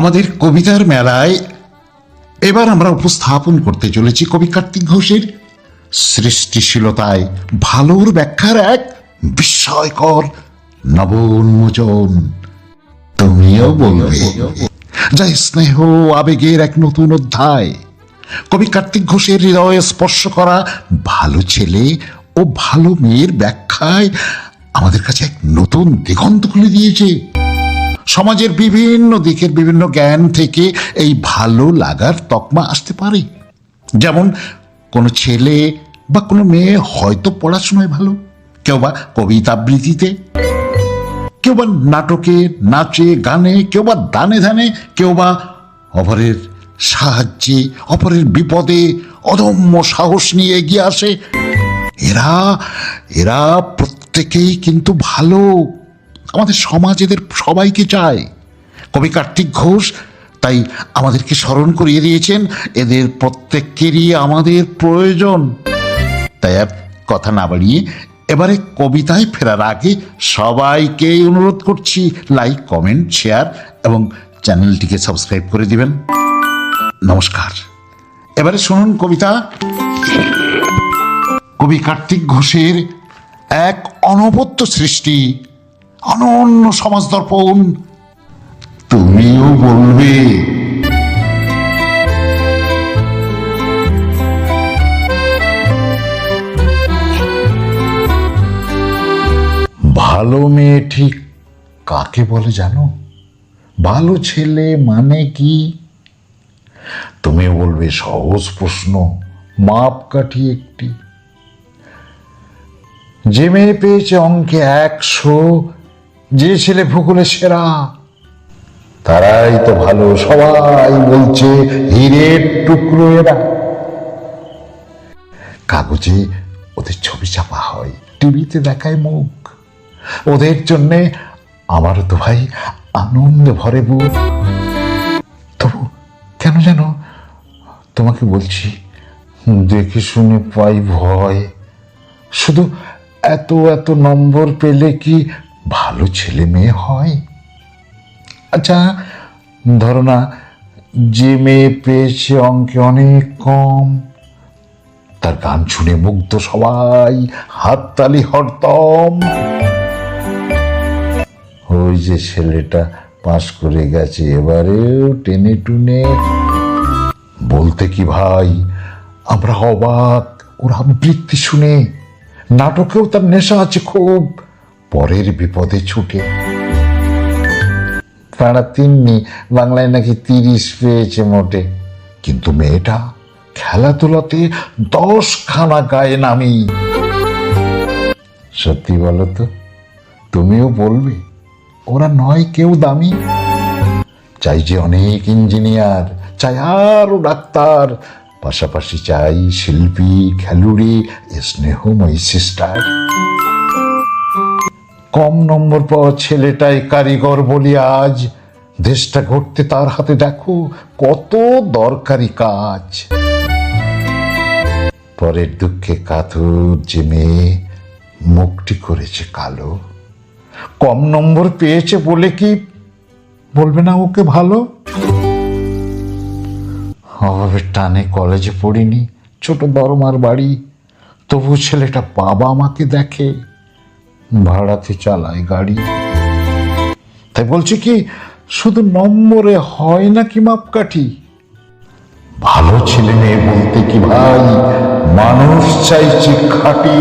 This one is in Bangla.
আমাদের কবিতার মেলায় এবার আমরা উপস্থাপন করতে চলেছি কবি কার্তিক ঘোষের সৃষ্টিশীলতায় ভালোর ব্যাখ্যার এক বিস্ময়কর নবোন্মোচন। তুমিও বলবে। যা স্নেহ আবেগের এক নতুন অধ্যায়। কবি কার্তিক ঘোষের হৃদয়ে স্পর্শ করা ভালো ছেলে ও ভালো মেয়ের ব্যাখ্যায় আমাদের কাছে এক নতুন দিগন্ত খুলে দিয়েছে। সমাজের বিভিন্ন দিকের বিভিন্ন জ্ঞান থেকে এই ভালো লাগার তকমা আসতে পারে। যেমন কোনো ছেলে বা কোনো মেয়ে হয়তো পড়াশোনায় ভালো, কেউ বা কবিতা আবৃত্তিতে, কেউ বা নাটকে, নাচে, গানে, কেউ বা দানে ধানে, কেউ বা অপরের সাহায্যে, অপরের বিপদে অদম্য সাহস নিয়ে এগিয়ে আসে। এরা এরা প্রত্যেকেই কিন্তু ভালো। আমাদের সমাজ এদের সবাইকে চায়। কবি কার্তিক ঘোষ তাই আমাদেরকে স্মরণ করিয়ে দিয়েছেন, এদের প্রত্যেকেরই আমাদের প্রয়োজন। তাই আর কথা না বাড়িয়ে এবারে কবিতায় ফেরার আগে সবাইকে অনুরোধ করছি লাইক কমেন্ট শেয়ার এবং চ্যানেলটিকে সাবস্ক্রাইব করে দিবেন। নমস্কার। এবারে শুনুন কবিতা। কবি কার্তিক ঘোষের এক অনবদ্য সৃষ্টি। অনন্য সমাজ দর্পণ। তুমিও বলবে। ভালো মেয়ে ঠিক কাকে বলে জানো? ভালো ছেলে মানে কি? তুমি বলবে সহজ প্রশ্ন, মাপকাঠি একটি। যে মেয়ে পেয়েছে অঙ্কে একশো যে ছেলে ভূগোলে সেরা, তারাই তো ভালো, সবাই বলছে হীরের টুকরো এরা। কাগজে ওদের ছবি চাপা হয়, টিভিতে দেখায় মুখ। ওদের জন্যে আমার তো ভাই আনন্দ ভরে বুক। তবু কেন যেন তোমাকে বলছি, দেখে শুনে পাই ভয় শুধু এত এত নম্বর পেলে কি ভালো ছেলে মেয়ে হয়? আচ্ছা ধরো না, যে মেয়ে পেয়েছে অঙ্কে অনেক কম, তার গান শুনে মুগ্ধ সবাই, হাততালি হরতম ওই যে ছেলেটা পাশ করে গেছে এবারেও টেনে টুনে। বলতে কি ভাই, আমরা অবাক, ওর আবৃত্তি শুনে। নাটকেও তার নেশা আছে খুব। পরের বিপদে ছুটে। পাড়া তিন্নি, বাংলায় নাকি তিরিশ পেয়েছে মোটে। কিন্তু মেয়েটা খেলাধুলাতে দশ খানা গায়ে নামি। সত্যি বলো তো, তুমিও বলবে, ওরা নয় কেউ দামি। চাই যে অনেক ইঞ্জিনিয়ার, চাই আরও ডাক্তার, পাশাপাশি চাই শিল্পী, খেলুড়ি, স্নেহময়ী সিস্টার। কম নম্বর পাওয়া ছেলেটাই কারিগর বলি আজ। দেশটা ঘটতে তার হাতে দেখো, কত দরকারি কাজ। পরের দুঃখে কাতুর যে মেয়ে, মুখটি করেছে কালো। কম নম্বর পেয়েছে বলে কি বলবে না ওকে ভালো? অভাবের টানে কলেজে পড়িনি, ছোট দরমার বাড়ি। তবু ছেলেটা বাবা আমাকে দেখে। ভাড়াতে চালায় গাড়ি। তাই বলছি কি, শুধু নম্বরে হয় নাকি মাপকাঠি? ভালো ছেলে মেয়ে বলতে কি ভাই, মানুষ চাইছে খাঁটি।